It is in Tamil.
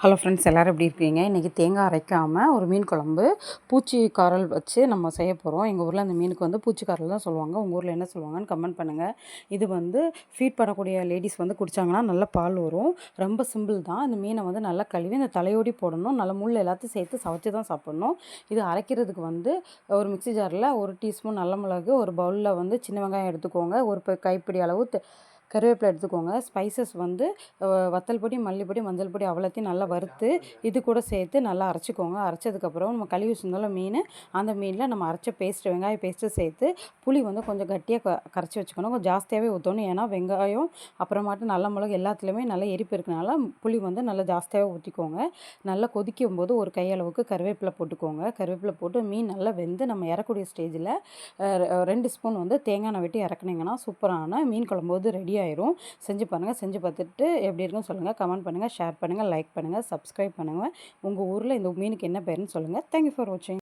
ஹலோ ஃப்ரெண்ட்ஸ் எல்லோரும் எப்படி இருக்கீங்க? இன்றைக்கி தேங்காய் அரைக்காமல் ஒரு மீன் குழம்பு பூச்சிக்காரல் வச்சு நம்ம செய்ய போகிறோம் எங்கள் ஊரில் அந்த மீனுக்கு வந்து பூச்சிக்காரல் தான் சொல்லுவாங்க. உங்கள் ஊரில் என்ன சொல்லுவாங்கன்னு கமெண்ட் பண்ணுங்கள் இது வந்து ஃபீட் பண்ணக்கூடிய லேடிஸ் வந்து குடித்தாங்கன்னா நல்ல பால் வரும். ரொம்ப சிம்பிள் தான். இந்த மீனை வந்து நல்லா கழுவி இந்த தலையோடி போடணும். நல்ல முள் எல்லாத்தையும் சேர்த்து சமைச்சு தான் சாப்பிட்ணும். இது அரைக்கிறதுக்கு வந்து ஒரு மிக்சி ஜாரில் ஒரு டீஸ்பூன் நல்ல மிளகு ஒரு பவுலில் வந்து சின்ன வெங்காயம் எடுத்துக்கோங்க. ஒரு கைப்பிடி அளவு கருவேப்பிலை எடுத்துக்கோங்க. ஸ்பைசஸ் வந்து வத்தல் பொடி மல்லிப்பொடி மஞ்சள் பொடி அவ்வளோத்தையும் நல்லா வறுத்து இது கூட சேர்த்து நல்லா அரைச்சிக்கோங்க. அரைச்சதுக்கப்புறம் நம்ம கழுவி வச்சிருந்தாலும் மீன் அந்த மீனில் நம்ம அரைச்ச பேஸ்ட்டு வெங்காய பேஸ்ட்டு சேர்த்து புளி வந்து கொஞ்சம் கட்டியாக க கரைச்சி வச்சுக்கணும். கொஞ்சம் ஜாஸ்தியாகவே ஊற்றணும் ஏன்னா வெங்காயம் அப்புறமாட்டு நல்ல மிளகு எல்லாத்துலேயுமே நல்லா எரிப்பு இருக்கனால புளி வந்து நல்லா ஜாஸ்தியாகவே ஊற்றிக்கோங்க நல்லா கொதிக்கும் போது ஒரு கையளவுக்கு கருவேப்பிலை போட்டுக்கோங்க. கருவேப்பிலை போட்டு மீன் நல்லா வெந்து நம்ம இறக்கூடிய ஸ்டேஜில் ரெண்டு ஸ்பூன் வந்து தேங்காய் வெட்டி இறக்குனீங்கன்னா சூப்பரான மீன் குழம்பு வந்து ரெடி ஆயிரும். செஞ்சு பாருங்கள் செஞ்சு பார்த்துட்டு எப்படி இருக்குன்னு சொல்லுங்கள் கமெண்ட் பண்ணுங்கள் ஷேர் பண்ணுங்கள் லைக் பண்ணுங்கள் சப்ஸ்கிரைப் பண்ணுங்கள் உங்கள் ஊரில் இந்த மீனுக்கு என்ன பேருன்னு சொல்லுங்கள் தேங்க்யூ ஃபார் வாட்சிங்